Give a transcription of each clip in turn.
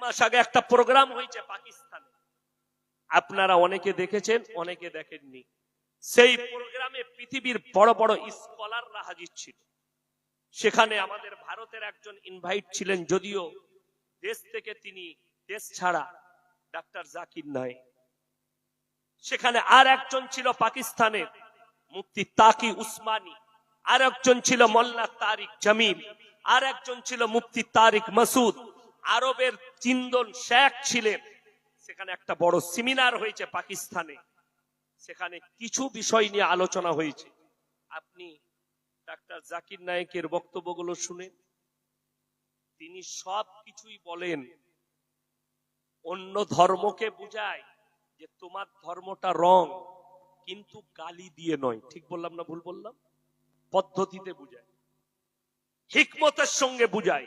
মাস আগে একটা প্রোগ্রাম হয়েছে পাকিস্তানে। আপনারা অনেকে দেখেছেন, অনেকে দেখেননি। সেই প্রোগ্রামে পৃথিবীর বড় বড় স্কলাররা হাজির ছিল। সেখানে আমাদের ভারতের একজন ইনভাইট ছিলেন, যদিও দেশ থেকে তিনি দেশ ছাড়া ডাক্তার জাকির নায়েক সেখানে আর একজন ছিল পাকিস্তানের মুফতি তাকি উসমানী, আর একজন ছিল মোল্লা তারিক জামিল, আর একজন ছিল মুফতি তারিক মাসুদ। আরবের চিন্দন শেখ ছিলেন। সেখানে একটা বড় সেমিনার হয়েছে পাকিস্তানে। সেখানে কিছু বিষয় নিয়ে আলোচনা হয়েছে। আপনি ডাক্তার জাকির নায়েকের বক্তব্যগুলো শুনেন। তিনি সব কিছুই বলেন। অন্য ধর্মকে বুঝায় যে তোমার ধর্মটা রং, কিন্তু গালি দিয়ে নয়। ঠিক বললাম না ভুল বললাম? পদ্ধতিতে বুঝায়। হিকমতের সঙ্গে বুঝায়।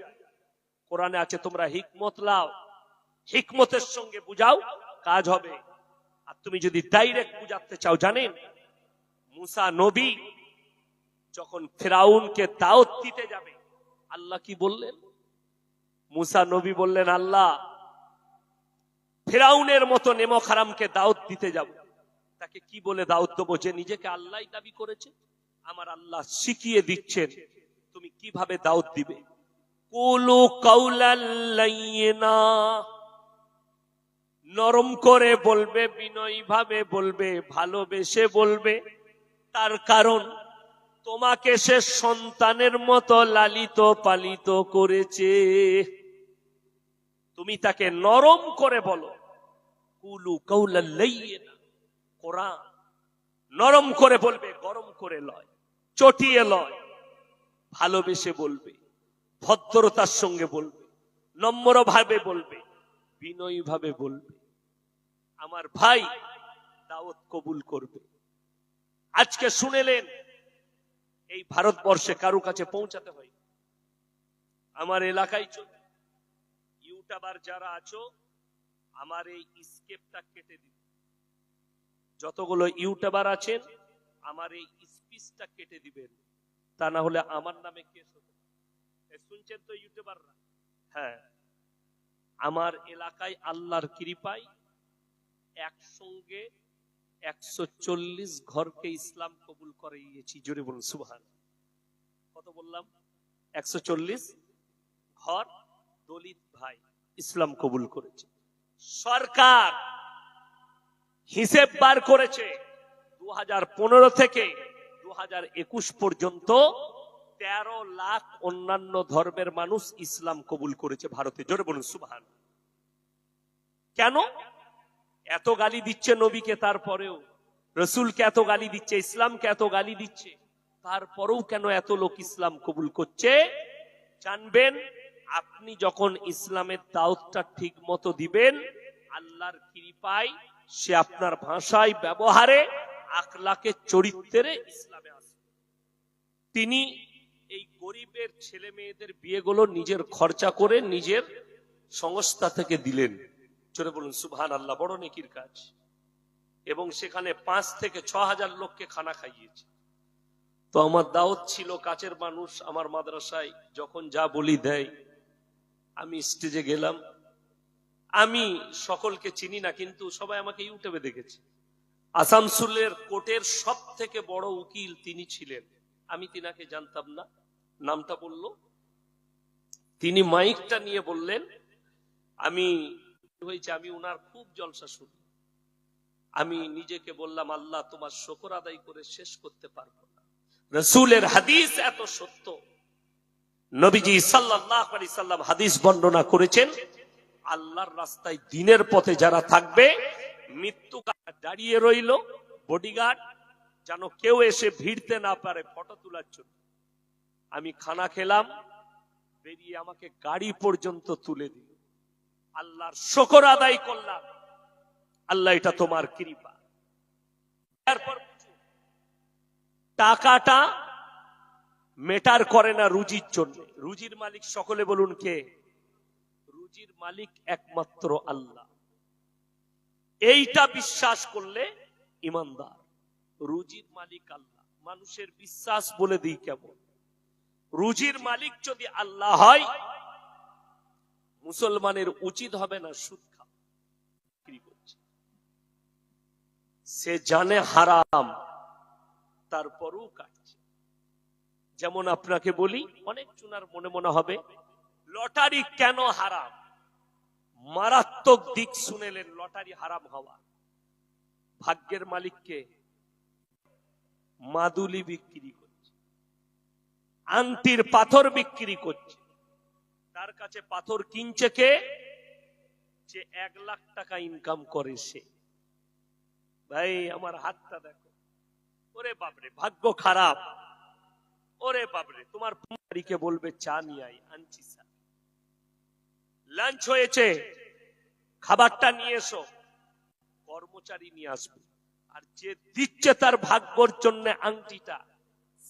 কোরআনে আছে, তোমরা হিকমত লাও। হিকমতের সঙ্গে বুঝাও, কাজ হবে। আর তুমি যদি ডাইরেক্ট বুঝাতে চাও, জানেন, মুসা নবী যখন ফেরাউনকে দাওয়াত দিতে যাবে, আল্লাহ কি বললেন? মুসা নবী বললেন, আল্লাহ, ফেরাউনের মতো নেমো খারামকে দাওয়াত দিতে যাব। তাকে কি বলে দাওয়াত দেবো? যে নিজেকে আল্লাহ দাবি করেছে, আমার আল্লাহ শিখিয়ে দিচ্ছেন, তুমি কীভাবে দাওয়াত দিবে? কুলু কাউলাল্লাইনা নরম করে বলবে বিনয়ী ভাবে বলবে, ভালোবেসে বলবে। তার কারণ, তোমাকে সে সন্তানের মতো লালিত পালিত করেছে। তুমি তাকে নরম করে বলো, কুলু কৌলাল্লাইনা কোরআন নরম করে বলবে, গরম করে লয়, চটিয়ে লয়, ভালোবেসে বলবে। ভদ্রতার সঙ্গে বলবে নম্র ভাবে বলবে বিনয়ী ভাবে বলবে, আমার ভাই দাওয়াত কবুল করবে। আজকে শুনেলেন, এই ভারতবর্ষে কারও কাছে পৌঁছাতে হয় আমার এলাকায় চলে, ইউটিউবার যারা আছো, আমার এই স্কেপটা কেটে দিন। যতগুলো ইউটিউবার আছেন, আমার এই স্পিচটা কেটে দিবেন। তা না হলে আমার নামে কেস হতে শুনছেন তো ইউটিউবাররা? হ্যাঁ। আমার এলাকায় আল্লাহর কৃপায় একসঙ্গে একশো চল্লিশ ঘরকে ইসলাম কবুল করে জোরে বলুন কত বললাম? একশো চল্লিশ ঘর দলিত ভাই ইসলাম কবুল করেছে। সরকার হিসেব বার করেছে। দু হাজার পনেরো থেকে দু হাজার একুশ পর্যন্ত তেরো লাখ অন্যান্য ধর্মের মানুষ ইসলাম কবুল করেছে ভারতে। জোরে বলুন, সুবহান। কেন? এত গালি দিচ্ছে নবীকে, তারপরেও। রসুলকে এত গালি দিচ্ছে, ইসলামকে এত গালি দিচ্ছে। তারপরেও কেন এত লোক ইসলাম কবুল করছে? জানবেন, আপনি যখন ইসলামের দাওয়াতটা ঠিক মতো দিবেন, আল্লাহর কৃপায় সে আপনার ভাষায়, ব্যবহারে, আখলাকে, চরিত্রে ইসলামে আসবে। তিনি এই গরিবের ছেলে মেয়েদের বিয়েগুলো নিজের খরচা করে নিজের সংস্থা থেকে দিলেন। চলে বলুন সুবহান আল্লাহ বড় নেকির কাজ। এবং সেখানে পাঁচ থেকে ছ হাজার লোককে খানা খাইয়েছে। তো আমার দাওয়াত ছিল, কাছের মানুষ আমার মাদ্রাসায় যখন যা বলি দেয়, আমি স্টেজে গেলাম। আমি সকলকে চিনি না, কিন্তু সবাই আমাকে ইউটিউবে দেখেছে। আসানসোলের কোর্টের সব থেকে বড় উকিল তিনি ছিলেন। আমি তিনাকে জানতাম না। নামটা বলল। তিনি মাইকটা নিয়ে বললেন, আমি হয়েছে, আমি উনার খুব জলসা শুনি। আমি নিজেকে বললাম, আল্লাহ তোমার শকর আদায় করে শেষ করতে পারব না। রসুলের হাদিস এত সত্য। নবীজি সাল্লাহ সাল্লাম হাদিস বর্ণনা করেছেন, আল্লাহর রাস্তায় দিনের পথে যারা থাকবে, মৃত্যু দাঁড়িয়ে রইল বডিগার্ড যেন কেউ এসে ভিড়তে না পারে, ফটো তোলার জন্য। আমি খানা খেলাম বেরিয়ে আমাকে গাড়ি পর্যন্ত তুলে দিল। আল্লাহর শকর আদায় করলাম। আল্লাহ এটা তোমার কৃপা। বুঝুন, টাকাটা মেটার করে না রুজির জন্য। রুজির মালিক সকলে বলুন কে? রুজির মালিক একমাত্র আল্লাহ। এইটা বিশ্বাস করলে ইমানদার। রুজির মালিক আল্লাহ। মানুষের বিশ্বাস বলে দিই কেমন? রুজির মালিক যদি আল্লাহ হয়, মুসলমানের উচিত হবে না সুদ খাওয়া সে জানে হারাম, তারপরও কাটছে। যেমন আপনাকে বলি, অনেক চুনার মনে মনে হবে, লটারি কেন হারাম? মারাত্মক দিক শুনেলেন লটারি হারাম হওয়া। ভাগ্যের মালিককে মাদুলি বিক্রি আংটির পাথর বিক্রি করছে। তার কাছে পাথর কিনছে কে? যে এক লাখ টাকা ইনকাম করে সে। ভাই, আমার হাতটা দেখো। ওরে বাবরে ভাগ্য খারাপ। ওরে বাবরে তোমার বাড়িকে বলবে, চা নিয়ে আই আনছি স্যার। লাঞ্চ হয়েছে। খাবারটা নিয়ে এসো। কর্মচারী নিয়ে আসবে। আর যে দিচ্ছে তার ভাগ্যর জন্য আংটিটা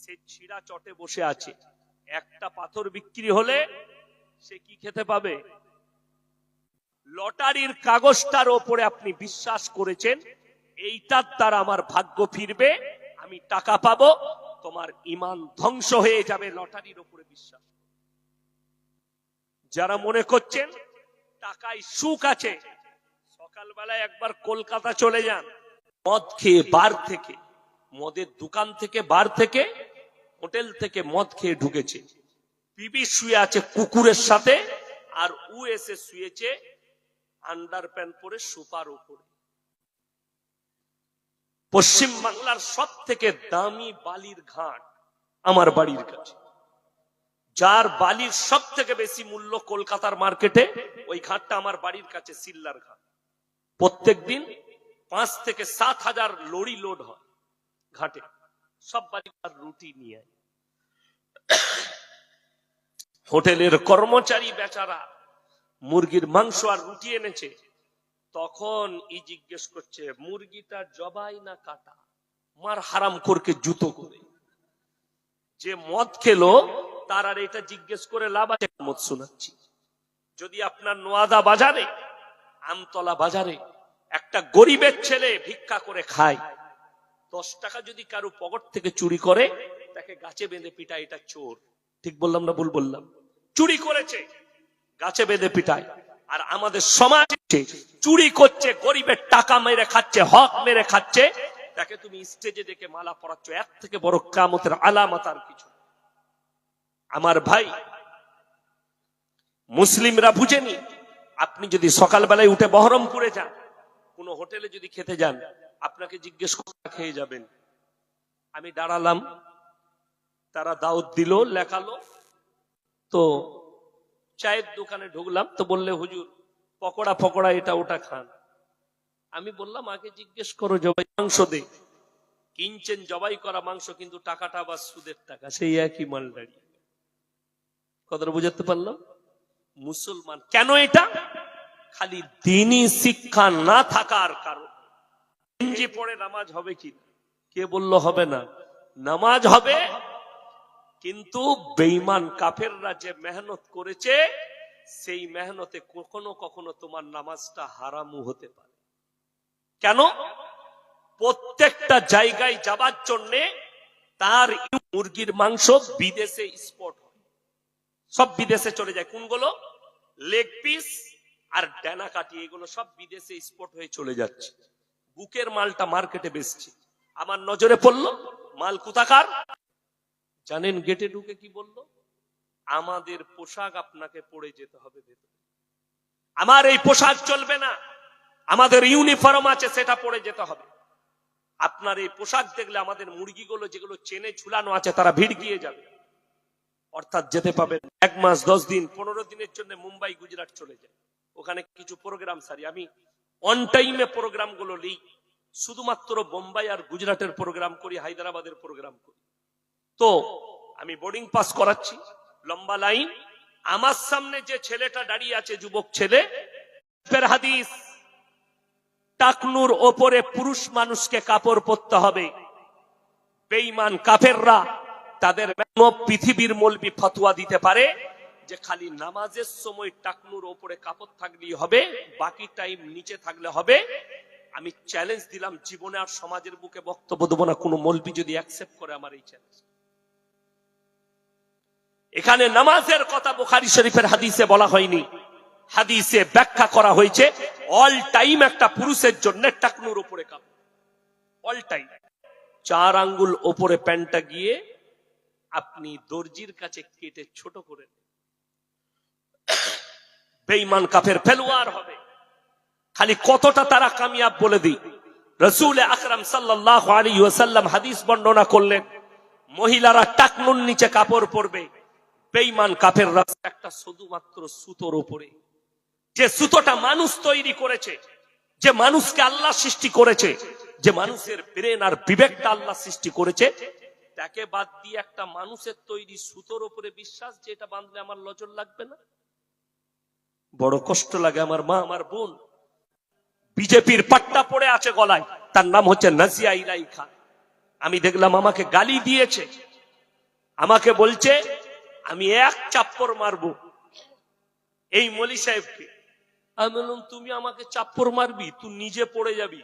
সে ছিঁড়া চটে বসে আছে। একটা পাথর বিক্রি হলে সে কি খেতে পাবে? লটারির কাগজটার ওপরে আপনি বিশ্বাস করেছেন, এইটার দ্বারা আমার ভাগ্য ফিরবে, আমি টাকা পাবো, তোমার ইমান ধ্বংস হয়ে যাবে লটারির ওপরে বিশ্বাস। যারা মনে করছেন টাকায় সুখ আছে, সকালবেলায় একবার কলকাতা চলে যান, মদ খেয়ে বার থেকে, মদের দোকান থেকে বার থেকে হোটেল থেকে মদ খেয়ে ঢুকেছে। বিবি শুয়ে আছে কুকুরের সাথে আর উ এসে শুয়েছে আন্ডার প্যান্ট পরে সুপার উপরে পশ্চিম বাংলার সব থেকে দামি বালির ঘাট আমার বাড়ির কাছে। যার বালির সব থেকে বেশি মূল্য কলকাতার মার্কেটে, ওই ঘাটটা আমার বাড়ির কাছে, সিল্লার ঘাট। প্রত্যেক দিন পাঁচ থেকে সাত হাজার লড়ি লোড হয় ঘাটে। সব বাড়ির রুটি নিয়ে হোটেলের কর্মচারী বেচারা মুরগির মাংস আর রুটি এনেছে, তখন ই জিজ্ঞেস করছে, মুরগিটা জবাই না কাটা? মার হারাম করকে জুতো করে। যে মদ খেলো, তার আর এটা জিজ্ঞেস করে লাভ আছে? মদ শোনাচ্ছি। যদি আপনার নোয়াদা বাজারে, আমতলা বাজারে একটা গরিবের ছেলে ভিক্ষা করে খায় দশ টাকা যদি কারও পকেট থেকে চুরি করে, তাকে গাছে বেঁধে পিটা এটা চোর। ঠিক বললাম না ভুল বললাম? চুরি করেছে, গাছে বেঁধে পিটায়। আর আমাদের সমাজ চুরি করছে, গরিবের টাকা মেরে খাচ্ছে, হক মেরে খাচ্ছে। তাকে তুমি স্টেজে ডেকে মালা পরাচ্ছ, এক থেকে বড় কামতের আলামত আর কিছু আমার ভাই, মুসলিমরা বুঝেনি, আপনি যদি সকালবেলায় উঠে বহরমপুরে যান, কোন হোটেলে যদি খেতে যান আপনাকে জিজ্ঞেস করে খেয়ে যাবেন। আমি দাঁড়ালাম, তারা দাওয়াত দিল, লেখালো। তো চায়ের দোকানে ঢুকলাম, তো বললে, হুজুর, পকোড়া ফকোড়া এটা ওটা খান। আমি বললাম, আগে জিজ্ঞেস করো, জবাই মাংস দে। কিনছেন জবাই করা মাংস, কিন্তু টাকাটা আবার সুদের টাকা, সেই একই মাল কথাটা বুঝাতে পারলাম? মুসলমান, কেন এটা? খালি দিনই শিক্ষা না থাকার কারণ। গেঞ্জি পড়ে নামাজ হবে কি কে বলল হবে না? নামাজ হবে, কিন্তু বেঈমান কাফেররা যে মেহনত করেছে, সেই মেহনতে কখনো কখনো তোমার নামাজটা হারামু হতে পারে। কেন? প্রত্যেকটা জায়গায় যাবার জন্যে তার মুরগির মাংস বিদেশে স্পট সব বিদেশে চলে যায়। কোনগুলো? লেগ পিস আর ডানা কাটি, এগুলো সব বিদেশে স্পট হয়ে চলে যাচ্ছে। বুকের মালটা মার্কেটে বেচছে। আমার নজরে পড়ল, মাল কোথাকার? জানেন গেটে ঢুকে কি বলল? আমাদের পোশাক আপনাকে পরে যেতে হবে ভেতরে। আমার এই পোশাক চলবে না। আমাদের ইউনিফর্ম আছে, সেটা পরে যেতে হবে। আপনার এই পোশাক দেখলে আমাদের মুরগিগুলো যেগুলো চেনে ঝুলানো আছে, তারা ভিড় গিয়ে যাবে। অর্থাৎ যেতে পাবেন এক মাস, দশ দিন, পনেরো দিনের জন্য মুম্বাই, গুজরাট চলে যায়। ওখানে কিছু প্রোগ্রাম সারি। আমি অন টাইমে প্রোগ্রামগুলো লিই শুধুমাত্র বোম্বাই আর গুজরাটের প্রোগ্রাম করি, হায়দ্রাবাদের প্রোগ্রাম করি। তো, আমি বোর্ডিং পাস করাচ্ছি, লম্বা লাইন আমার সামনে যে ছেলেটা দাঁড়িয়ে আছে, যুবক ছেলে হাদিস। টাকনুর ওপরে পুরুষ মানুষকে কাপড় পরতে হবে। বেঈমান কাফেররা তাদের পৃথিবীর মলবি ফতোয়া দিতে পারে। যে খালি নামাজের সময় টাকনুর ওপরে কাপড় থাকলেই হবে, বাকি টাইম নিচে থাকলে হবে। আমি চ্যালেঞ্জ দিলাম, জীবনে আর সমাজের বুকে বক্তব্য দেবো না, কোনো মলবি যদি অ্যাকসেপ্ট করে আমার এই চ্যালেঞ্জ এখানে নামাজের কথা বুখারি শরীফের হাদিসে বলা হয়নি। হাদিসে ব্যাখ্যা করা হয়েছে অল টাইম একটা পুরুষের জন্য টাকনুর উপরে কাপ অল টাইম চার আঙ্গুল ওপরে প্যান্টটা গিয়ে আপনি দর্জির কাছে কেটে ছোট করে। বেঈমান কাফের ফেলুয়ার হবে। খালি কতটা তারা কামিয়াব বলে দিই। রসুল আকরাম সাল্লাহ আলী ওয়াসাল্লাম হাদিস বর্ণনা করলেন, মহিলারা টাকনুর নিচে কাপড় পরবে, বেঈমান কাফের রাস্তা একটা শুধুমাত্র সুতোর উপরে। যে সুতোটা মানুষ তৈরি করেছে, যে মানুষকে আল্লাহ সৃষ্টি করেছে, যে মানুষের ব্রেন আর বিবেকটা আল্লাহ সৃষ্টি করেছে, তাকে বাদ দিয়ে একটা মানুষের তৈরি সুতোর উপরে বিশ্বাস যে এটা বাঁধলে আমার নজর লাগবে না? বড় কষ্ট লাগে আমার মা, আমার বোন। বিজেপির পাট্টা পড়ে আছে গলায়, তার নাম হচ্ছে নাজিয়া ইলাই খান আমি দেখলাম আমাকে গালি দিয়েছে। আমাকে বলছে, আমি এক চাপ্পর মারবো। এই মলি সাহেবকে। আমি বললাম, তুমি আমাকে চাপ্পর মারবি, তুই নিজে পড়ে যাবি।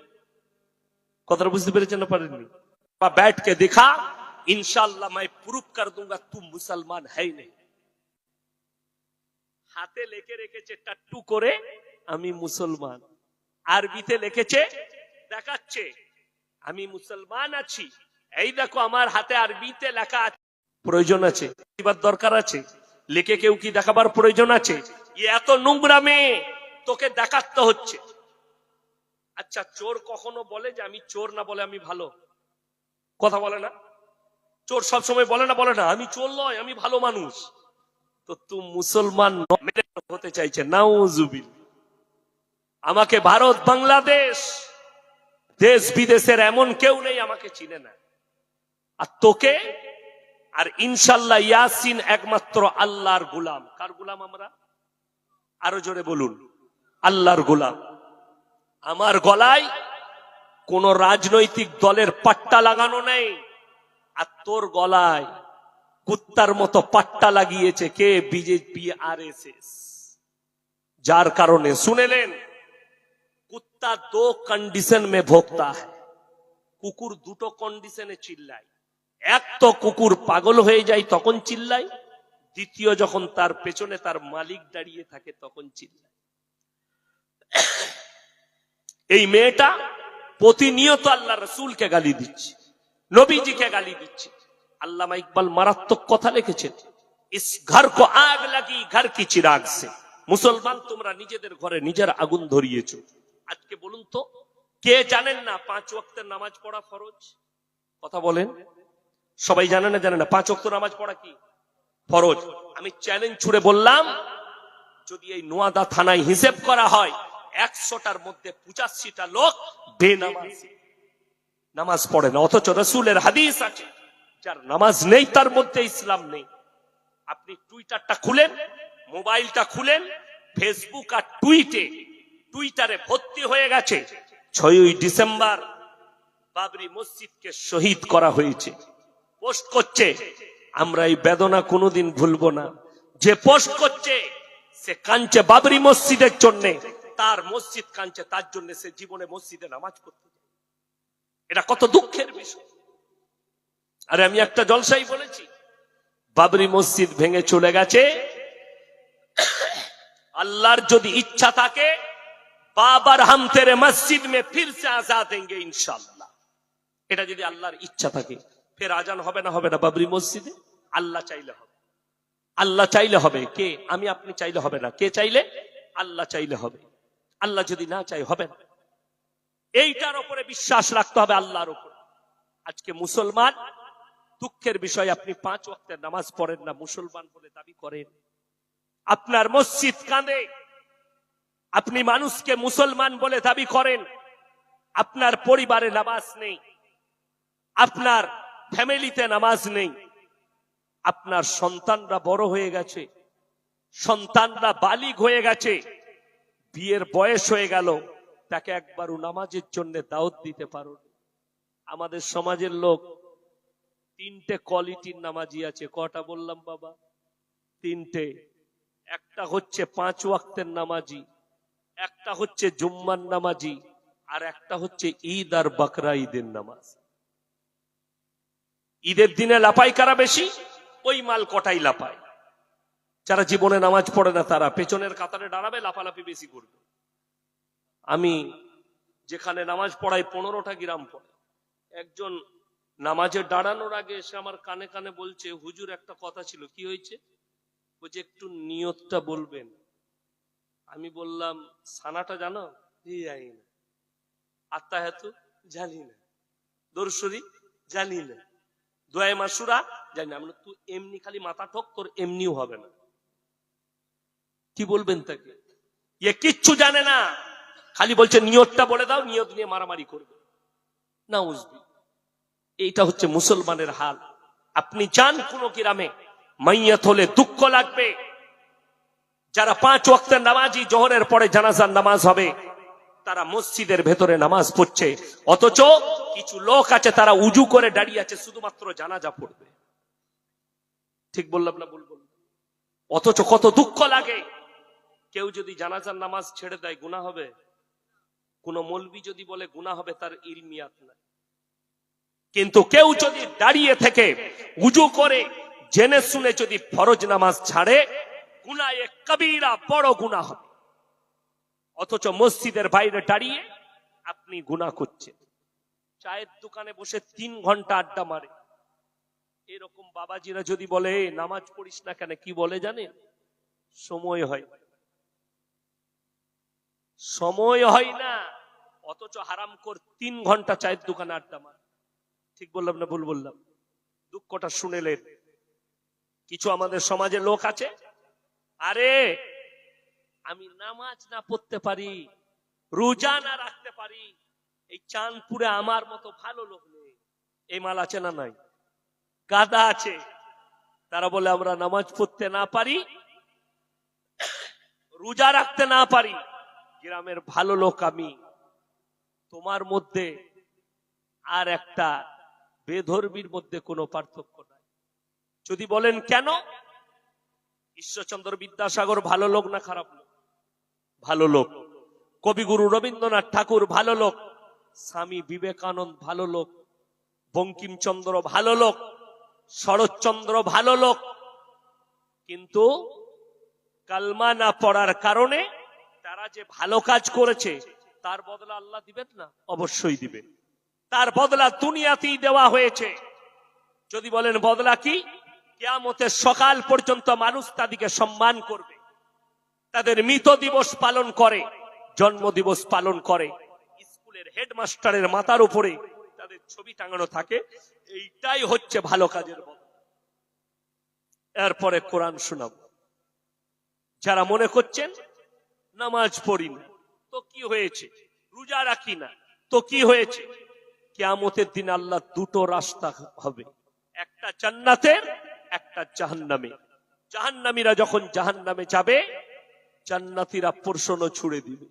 কথাটা বুঝতে পেরেছেন না পারেননি? বা ব্যাটকে দেখা ইনশাল্লাহ মাই প্রুফ কর দুঙ্গা তুম মুসলমান হাই নেই হাতে লেখে রেখেছে টাট্টু করে আমি মুসলমান। আরবিতে লিখেছে, দেখাচ্ছে, আমি মুসলমান আছি। এই দেখো আমার হাতে আরবিতে লেখা প্রয়োজন আছে দরকার আছে। লিখে কেউ কি দেখাবার প্রয়োজন আছে? এত নোংরা মেয়ে, তোকে দেখাতে হচ্ছে। আচ্ছা চোর কখনো বলে যে আমি চোর না বলে আমি ভালো? কথা বলে না? চোর সব সময় বলে না বলে না, আমি চোর নয়, আমি ভালো মানুষ। তো তুই মুসলমান হতে চাইছে নাউজুবিল আমাকে ভারত, বাংলাদেশ, দেশ বিদেশের এমন কেউ নেই আমাকে চিনে না। আর তোকে আর ইনশাল্লাহ ইয়াসিন একমাত্র আল্লাহর গুলাম। কার গুলাম আমরা? আরও জোরে বলুন, আল্লাহর গুলাম। আমার গলায় কোন রাজনৈতিক দলের পাট্টা লাগানো নেই, আর তোর গলায় কুত্তার মতো পাট্টা লাগিয়েছে কে? বিজেপি আর যার কারণে শুনেলেন কুত্তা দো কন্ডিশন মে ভোগতা है কুকুর দুটো কন্ডিশনে চিল্লায়। এক তো কুকুর পাগল হয়ে যায়, তখন চিল্লায়। দ্বিতীয়, যখন তার পেছনে তার মালিক দাঁড়িয়ে থাকে, তখন চিল্লায়। এই মেয়েটা প্রতিনিয়ত আল্লাহ রসুলকে গালি দিচ্ছে, নবীজিকে গালি দিচ্ছে। আল্লামা ইকবাল মারাত্মক কথা লিখেছেন। ইস ঘর কো আগ লাগি, ঘর কি চিরাগ সে। মুসলমান, তোমরা নিজেদের ঘরে নিজের আগুন ধরিয়েছ। আজকে বলুন তো, কে জানেন না পাঁচ ওয়াক্তের নামাজ পড়া ফরজ? কথা বলেন। সবাই জানে না জানে না, পাঁচ ওয়াক্ত নামাজ পড়া কি? ফরজ। আমি চ্যালেঞ্জ ছুড়ে বললাম, যদি এই নোয়াদা থানায় হিসেব করা হয়, একশোটার মধ্যে পঁচাশিটা লোক বেনামাজ। নামাজ পড়ে না, অথচ রসুলের হাদিস আছে। যার নামাজ নেই, তার মধ্যে ইসলাম নেই। আপনি টুইটারটা খুলেন, মোবাইলটা খুলেন, ফেসবুক আর টুইটে, টুইটারে ভর্তি হয়ে গেছে। ছয়ই ডিসেম্বর বাবরি মসজিদকে শহীদ করা হয়েছে। পোস্ট করছে, আমরা এই বেদনা কোনোদিন ভুলবো না। যে পোস্ট করছে, সে কাঞ্চে বাবরি মসজিদের জন্য। তার মসজিদ কাঞ্চে তার জন্য সে জীবনে মসজিদে নামাজ পড়তে এটা কত দুঃখের বিষয়। আরে আমি একটা জলসাই বলেছি। বাবরি মসজিদ ভেঙে চলে গেছে। আল্লাহর যদি ইচ্ছা থাকে, বাবার হাম তেরে মসজিদ মে ফির আজা দেঙ্গে ইনশাল্লাহ এটা যদি আল্লাহর ইচ্ছা থাকে, ফের আজান হবে না হবে না বাবরি মসজিদে? আল্লাহ চাইলে হবে। আল্লাহ চাইলে হবে। কে? আমি, আপনি চাইলে হবে না। কে চাইলে? আল্লাহ চাইলে হবে। আল্লাহ যদি না চাই হবে না। এইটার উপরে বিশ্বাস রাখতে হবে আল্লাহর উপর আজকে মুসলমান দুঃখের বিষয়, আপনি পাঁচ ওয়াক্তের নামাজ পড়েন না, মুসলমান বলে দাবি করেন। আপনার মসজিদ কাঁদে। আপনি মানুষকে মুসলমান বলে দাবি করেন। আপনার পরিবারে নামাজ নেই। আপনার ফ্যামিলিতে নামাজ নেই। আপনার সন্তানরা বড় হয়ে গেছে। সন্তানরা বালিগ হয়ে গেছে। বিয়ের বয়স হয়ে গেল। তাকে একবারও নামাজের জন্য দাওয়াত দিতে পারো আমাদের সমাজের লোক তিনটে কোয়ালিটির নামাজি আছে। কটা বললাম বাবা? তিনটে। একটা হচ্ছে পাঁচ ওয়াক্তের নামাজি, একটা হচ্ছে জুম্মার নামাজি, আর একটা হচ্ছে ঈদ আর বাকরা ঈদের নামাজ। ঈদের দিনে লাপাই কারা বেশি? ওই মাল কটাই লাপায় যারা জীবনে নামাজ পড়ে না তারা পেছনের কাতারে দাঁড়াবে, লাফালাফি বেশি করবে। আমি যেখানে নামাজ পড়াই পনেরোটা গ্রাম পড়ে। একজন নামাজে দাঁড়ানোর আগে এসে আমার কানে কানে বলছে, হুজুর, একটা কথা ছিল, কি হয়েছে? বলছে, একটু নিয়তটা বলবেন। আমি বললাম, সানাটা জানো? জানি না। আত্মা হেতু? জানি না। দর্শরি জানি না। দোয়া মাসুরা জানি না। তুই এমনি খালি মাথা ঠোক তোর এমনিও হবে না। কি বলবেন তাকে? এ কিচ্ছু জানে না। খালি বলছে, নিয়তটা বলে দাও, নিয়ত নিয়ে মারামারি করবে। না উজবি এইটা হচ্ছে মুসলমানের হাল। আপনি চান কোন গ্রামে, মাইয়াত হলে দুঃখ লাগবে। যারা পাঁচ ওয়াক্তের নামাজি, জোহরের পরে জানাজার নামাজ হবে, তারা মসজিদের ভেতরে নামাজ পড়ছে। অথচ কিছু লোক আছে, তারা উজু করে দাঁড়িয়ে আছে, শুধুমাত্র জানাজা পড়বে। ঠিক বললাম না বললাম? অথচ কত দুঃখ লাগে। কেউ যদি জানাজার নামাজ ছেড়ে দেয় গুণা হবে। কোন মলবি যদি বলে গুণা হবে, তার ইলমিয়াত নাই। কিন্তু কেউ যদি দাঁড়িয়ে থেকে উজু করে জেনে শুনে যদি ফরজ নামাজ ছাড়ে, গুনায়ে কবিরা বড় গুণা হবে। অথচ মসজিদের বাইরে দাঁড়িয়ে আপনি গুণা করছেন। চায়ের দোকানে বসে তিন ঘণ্টা আড্ডা মারে। এরকম বাবাজিরা যদি বলে নামাজ পড়িস না কেন? কি বলে জানেন? সময় হয়। সময় হয় না, অথচ হারাম কর তিন ঘণ্টা চায়ের দোকানে আড্ডা মারে। ঠিক বললাম না ভুল বললাম? দুঃখটা শুনেলেন। কিছু আমাদের সমাজে লোক আছে? আরে, আমি নামাজ না পড়তে পারি, রোজা না রাখতে পারি, এই চাঁদপুরে আমার মতো ভালো লোক নেই। এই মাল আছে না নাই? গাদা আছে। তারা বলে, আমরা নামাজ পড়তে না পারি, রোজা রাখতে না পারি। গ্রামের ভালো লোক আমি। তোমার মধ্যে আর একটা বেধর্মীর মধ্যে কোনো পার্থক্য নাই। যদি বলেন কেন? ঈশ্বরচন্দ্র বিদ্যাসাগর ভালো লোক না খারাপ লোক? ভালো লোক। কবিগুরু রবীন্দ্রনাথ ঠাকুর ভালো লোক। স্বামী বিবেকানন্দ ভালো লোক। বঙ্কিমচন্দ্র ভালো লোক। শরৎচন্দ্র ভালো লোক। কিন্তু কালমা না পড়ার কারণে তারা যে ভালো কাজ করেছে, তার বদলা আল্লাহ দিবেন না? অবশ্যই দিবেন। তার বদলা দুনিয়াতেই দেওয়া হয়েছে। যদি বলেন বদলা কি? কেয়ামতের সকাল পর্যন্ত মানুষ তাদেরকে সম্মান করবে। তাদের মৃত দিবস পালন করে জন্ম দিবস পালন করে। স্কুলের হেডমাস্টারের মাথার উপরে তাদের ছবি টাঙানো থাকে। এইটাই হচ্ছে ভালো কাজের এরপরে কোরআন শোনাব। যারা মনে করছেন, নামাজ পড়ি না, তো কি হয়েছে? রোজা রাখি না, তো কি হয়েছে? কেয়ামতের দিন আল্লাহ দুটো রাস্তা হবে। একটা জান্নাতের, একটা জাহান্নামে। জাহান্নামীরা যখন জাহান্নামে যাবে, জান্নাতীরা প্রশ্ন ছুড়ে দিবে।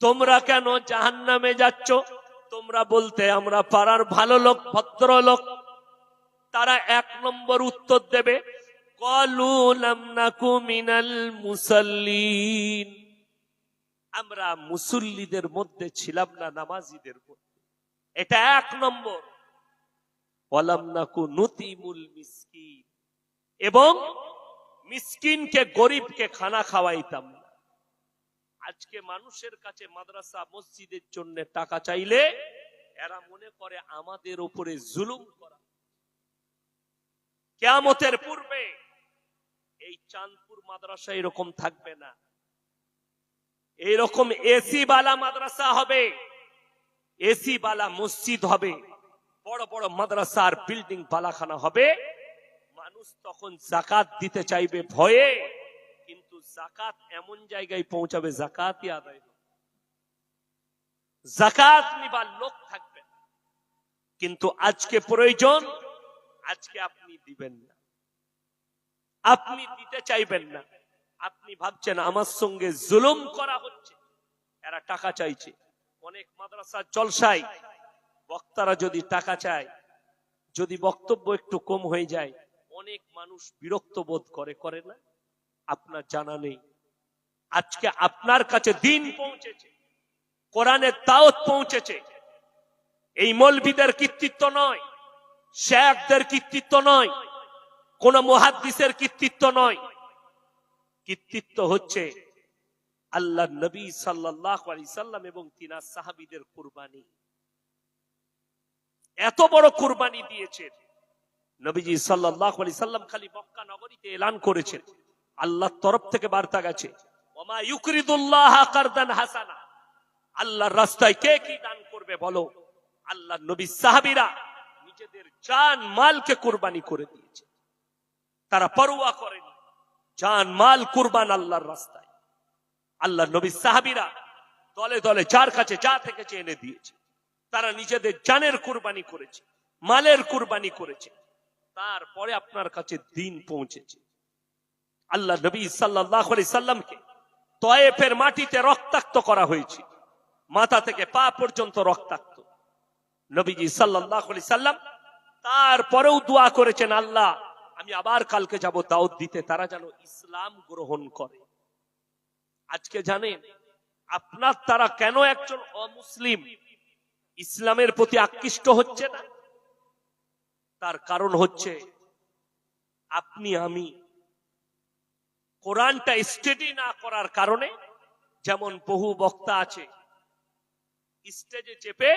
তোমরা কেন জাহান্নামে যাচ্ছ? তোমরা বলতে আমরা পাড়ার ভালো লোক ভদ্র লোক তারা এক নম্বর উত্তর দেবে আমরা মুসল্লিদের মধ্যে ছিলাম না, নামাজিদের মধ্যে। এটা এক নম্বর। ওয়ালাম নাকু নুতিমুল মিসকিন। এবং মিসকিনকে, গরিবকে খানা খাওয়াইতাম না। আজকে মানুষের কাছে মাদ্রাসা, মসজিদের জন্য টাকা চাইলে এরা মনে করে আমাদের উপরে জুলুম করা। কেয়ামতের পূর্বে এই চাঁদপুর মাদ্রাসা এরকম থাকবে না। এইরকম এসি বালা মাদ্রাসা হবে। এসি বালা মসজিদ হবে। বড় বড় মাদ্রাসার বিল্ডিং বালাখানা হবে। মানুষ তখন জাকাত দিতে চাইবে ভয়ে, কিন্তু জাকাত এমন জায়গায় পৌঁছাবে জাকাতই আদায় জাকাত নিবার লোক থাকবে কিন্তু আজকে প্রয়োজন, আজকে আপনি দিবেন না। আপনি দিতে চাইবেন না। আপনি ভাবছেন আমার সঙ্গে জুলুম করা হচ্ছে। এরা টাকা চাইছে। অনেক মাদ্রাসার জলসায়। বক্তারা যদি টাকা চায়, যদি বক্তব্য একটু কম হয়ে যায়, অনেক মানুষ বিরক্ত বোধ করে করে না? আপনার জানা নেই। আজকে আপনার কাছে দিন পৌঁছেছে। কোরআনের দাওয়াত পৌঁছেছে। এই মলবিদের কৃতিত্ব নয়, শেখদের কৃতিত্ব নয় কোন মহাদ্দিসের কৃতিত্ব নয়। কৃতিত্ব হচ্ছে আল্লাহ নবী সাল্লাহ সাল্লাম এবং তিনার সাহাবিদের কুরবানি। এত বড় কুরবানি দিয়েছেন। নবীজি সাল্লাহ আলি সাল্লাম খালি মক্কা নগরীতে এলান করেছেন। আল্লাহর তরফ থেকে বার্তা গেছে আল্লাহর রাস্তায় কে কি দান করবে বলো? আল্লাহ নবী সাহাবিরা নিজেদের জান, মালকে কুরবানি করে দিয়েছে তারা পরোয়া করেনি জান, মাল, কুরবান আল্লাহর রাস্তায়। আল্লাহ নবী সাহাবিরা দলে দলে যার কাছে যা থেকেছে এনে দিয়েছে। তারা নিজেদের জানের কুরবানি করেছে, মালের কুরবানি করেছে। তারপরে আপনার কাছে দিন পৌঁছেছে। আল্লাহ নবী সাল্লাহ আলি সাল্লামকে তয়েফের মাটিতে রক্তাক্ত করা হয়েছে। মাথা থেকে পা পর্যন্ত রক্তাক্ত। নবীজি সাল্লাহ সাল্লাম তারপরেও দোয়া করেছেন, আল্লাহ আমি আবার কালকে যাব দাউদ দিতে, তারা যেন ইসলাম গ্রহণ করে। আজকে জানেন, আপনার তারা কেন একজন অমুসলিম? ইসলামের প্রতি আকৃষ্ট হচ্ছে না? তার কারণ হচ্ছে, আপনি, আমি কোরআনটা স্টেডি না করার কারণে যেমন বহু বক্তা আছে, স্টেজে চেপে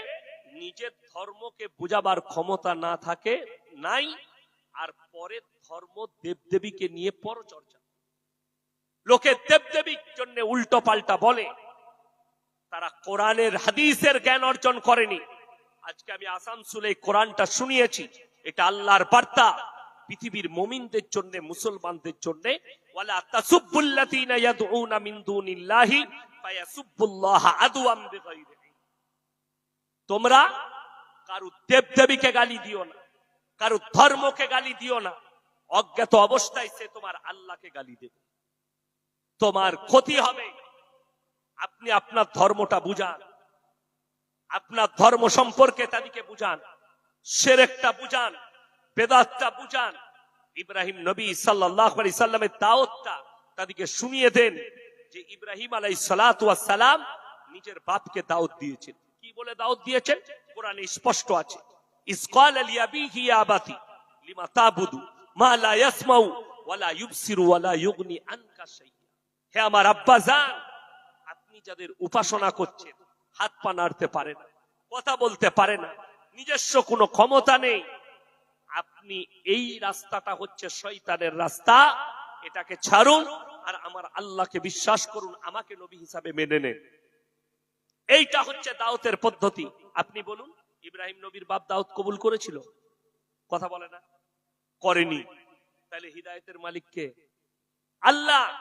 নিজের ধর্মকে বোঝাবার ক্ষমতা না থাকে, নাই আর পরে ধর্ম দেবদেবীকে নিয়ে পরচর্চা। লোকে দেবদেবীর জন্য উল্টো পাল্টা বলে, তারা কোরআনের হাদিসের জ্ঞান অর্জন করেনি। আজকে আমি আসানসুলে কোরআনটা শুনিয়েছি, এটা আল্লাহর বার্তা। পৃথিবীর মমিনদের জন্য, মুসলমানদের জন্য তোমরা কারু দেবদেবীকে গালি দিও না। কারু ধর্মকে গালি দিও না। অজ্ঞাত অবস্থায় সে তোমার আল্লাহকে গালি দেবে। তোমার ক্ষতি হবে। আপনি আপনার ধর্মটা বুঝান। আপনার ধর্ম সম্পর্কে তাদেরকে বুঝান। সেরেকটা বুঝান। বেদাতটা বুঝান। ইব্রাহিম নবী সাল্লাহ আলি সাল্লামের দাওয়াতটা তাদেরকে শুনিয়ে দেন যে ইব্রাহিম আলাই সালাম নিজের বাপকে দাওয়াত দিয়েছেন। কি বলে দাওয়াত দিয়েছেন? কোরআনে স্পষ্ট আছে। হে আমার আব্বা আপনি যাদের উপাসনা করছেন, হাত পা নাড়তে পারে না, কথা বলতে পারে না, নিজস্ব কোনো ক্ষমতা নেই। আপনি এই রাস্তাটা হচ্ছে শয়তানের রাস্তা, এটাকে ছাড়ুন আর আমার আল্লাহকে বিশ্বাস করুন, আমাকে নবী হিসাবে মেনে নেন। এইটা হচ্ছে দাওতের পদ্ধতি। আপনি বলুন ইব্রাহিম নবীর বাপ দাউদ কবুল করেছিল? কথা বলে না? করেনি। তাহলে হৃদায়তের মালিককে আল্লাহ!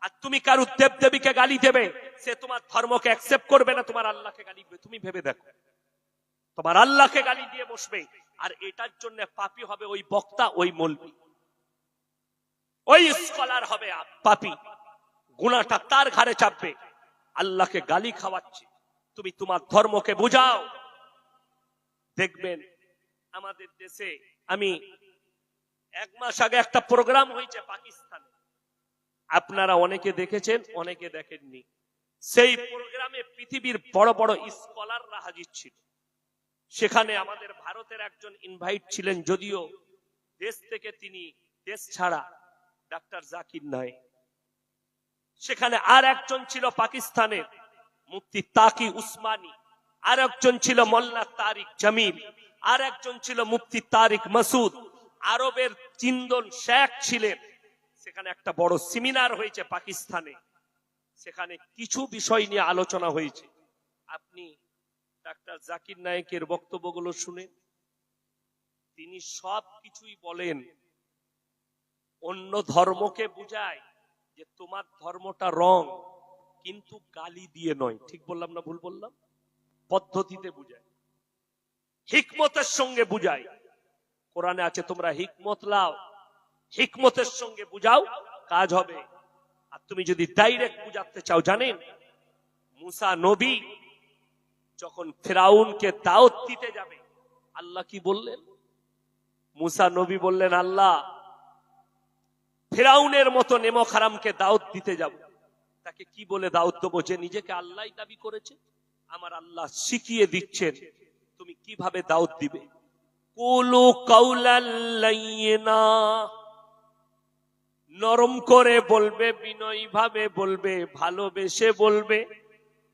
আর তুমি কারু দেব দেবীকে গালি দেবে, সে তোমার ধর্মকে অ্যাকসেপ্ট করবে না, তোমার আল্লাহকে গালি দেবে। তুমি ভেবে দেখো। তোমার আল্লাহকে গালি দিয়ে বসবে, আর এটার জন্য পাপি হবে ওই বক্তা, ওই মলবি। ওই স্কলার হবে পাপি। গুণাটা তার ঘাড়ে চাপবে। আল্লাহকে গালি খাওয়াচ্ছে। তুমি তোমার ধর্মকে বুঝাও। দেখবেন আমাদের দেশে, আমি এক মাস আগে একটা প্রোগ্রাম হয়েছে পাকিস্তানে। আপনারা অনেকে দেখেছেন, অনেকে দেখেননি। সেই প্রোগ্রামে পৃথিবীর বড় বড় স্কলাররা হাজির ছিল। সেখানে আমাদের ভারতের একজন ইনভাইট ছিলেন, যদিও দেশ থেকে তিনি দেশ ছাড়া ডাক্তার জাকির নয় সেখানে আর একজন ছিল পাকিস্তানের মুক্তি তাকি উসমানী। আর একজন ছিল মোল্লা তারিক জামিল আর একজন ছিল মুফতি তারিক মাসুদ। আরবের চিন্দন শেখ ছিলেন। সেখানে একটা বড় সেমিনার হয়েছে পাকিস্তানে। সেখানে কিছু বিষয় নিয়ে আলোচনা হয়েছে। আপনি ডাক্তার জাকির নায়েকের বক্তব্যগুলো শুনে তিনি সব কিছুই বলেন। অন্য ধর্মকে বুঝায় যে তোমার ধর্মটা রং, কিন্তু গালি দিয়ে নয়। ঠিক বললাম না ভুল বললাম? পদ্ধতিতে বুঝায়। হিকমতের সঙ্গে বুঝায়। কোরআনে আছে, তোমরা হিকমত লাও। হিকমতের সঙ্গে বুঝাও, কাজ হবে। আর তুমি যদি ডাইরেক্ট বুঝাতে চাও, জানেন? মুসা নবী যখন ফেরাউনকে দাওয়াত দিতে যাবে, আল্লাহ কি বললেন? মুসা নবী বললেন, আল্লাহ, ফেরাউনের মতো নেমো খারামকে দাওয়াত দিতে যাব। তাকে কি বলে দাওয়াত দেবো? যে নিজেকে আল্লাহ দাবি করেছে। আমার আল্লাহ শিখিয়ে দিচ্ছেন, তুমি কীভাবে দাওয়াত দিবে? কুলু কাউলাল্লাইনা নরম করে বলবে বিনয়ী ভাবে বলবে, ভালোবেসে বলবে।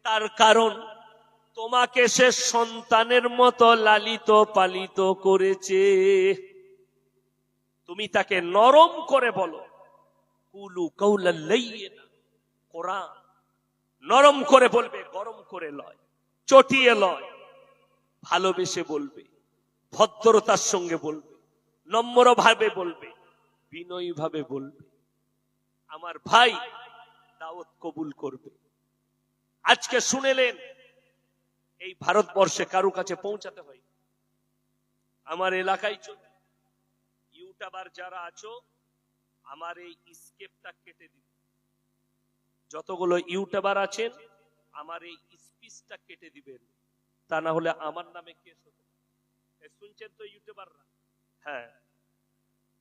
তার কারণ, তোমাকে সে সন্তানের মতো লালিত পালিত করেছে। তুমি তাকে নরম করে বলো, কুলু কাউলাল্লাইনা কোরআন নরম করে বলবে, গরম করে লয়। চটিয়ে লয়। ভালোবেসে বলবে, ভদ্রতার সঙ্গে বলবে নম্র ভাবে বলবে বিনয়ী ভাবে বলবে, আমার ভাই দাওয়াত কবুল করবে। আজকে শুনেলেন, এই ভারতবর্ষে কারও কাছে পৌঁছাতে হয়। আমার এলাকায় চলে। ইউটিউবার যারা আছো, আমার এই স্কেপটা কেটে দিবে যতগুলো ইউটিউবার আছেন, আমার এই স্পিচটা কেটে দিবেন। তা না হলে আমার নামে কেস হতো শুনছেন তো ইউটিউবাররা? হ্যাঁ।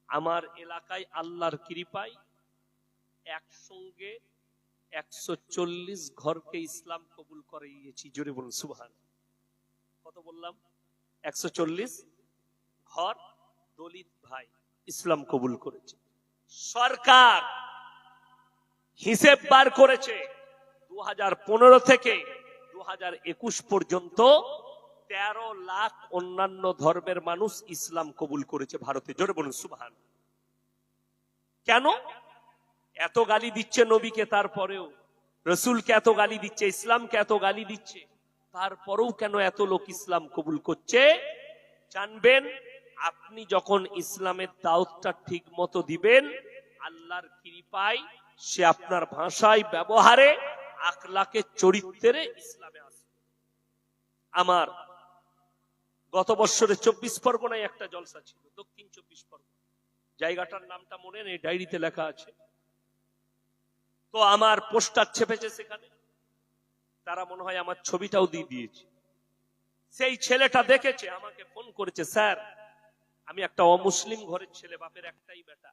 আমার এলাকায় আল্লাহর কৃপায় একসঙ্গে একশো চল্লিশ ঘরকে ইসলাম কবুল করিয়েছি জোরে বলুন, সুবহান। কত বললাম? একশো চল্লিশ ঘর দলিত ভাই ইসলাম কবুল করেছে। সরকার হিসেব বার করেছে। দু হাজার পনেরো থেকে পর্যন্ত তেরো লাখ অন্যান্য ধর্মের মানুষ ইসলাম কবুল করেছে ভারতে। জোরে বলুন, সুবহান। কেন? এত গালি দিচ্ছে নবীকে, তারপরেও। রসুলকে এত গালি দিচ্ছে, ইসলামকে এত গালি দিচ্ছে, তারপরেও কেন এত লোক ইসলাম কবুল করছে? জানবেন, আপনি যখন ইসলামের দাওয়াতটা ঠিক মতো দিবেন, আল্লাহর কৃপায় সে আপনার ভাষায়, ব্যবহারে আখলাকে চরিত্রে ইসলামে আসবে। আমার গত বছরে চব্বিশ পরগনায় একটা জলসা ছিল, দক্ষিণ চব্বিশ পরগনা। জায়গাটার নামটা মনে নেই, ডায়েরিতে লেখা আছে। তো আমার পোস্টার ছেপেছে সেখানে। তারা মনে হয় আমার ছবিটাও দিয়ে দিয়েছে। সেই ছেলেটা দেখেছে, আমাকে ফোন করেছে, স্যার, আমি একটা অমুসলিম ঘরের ছেলে, বাপের একটাই বেটা।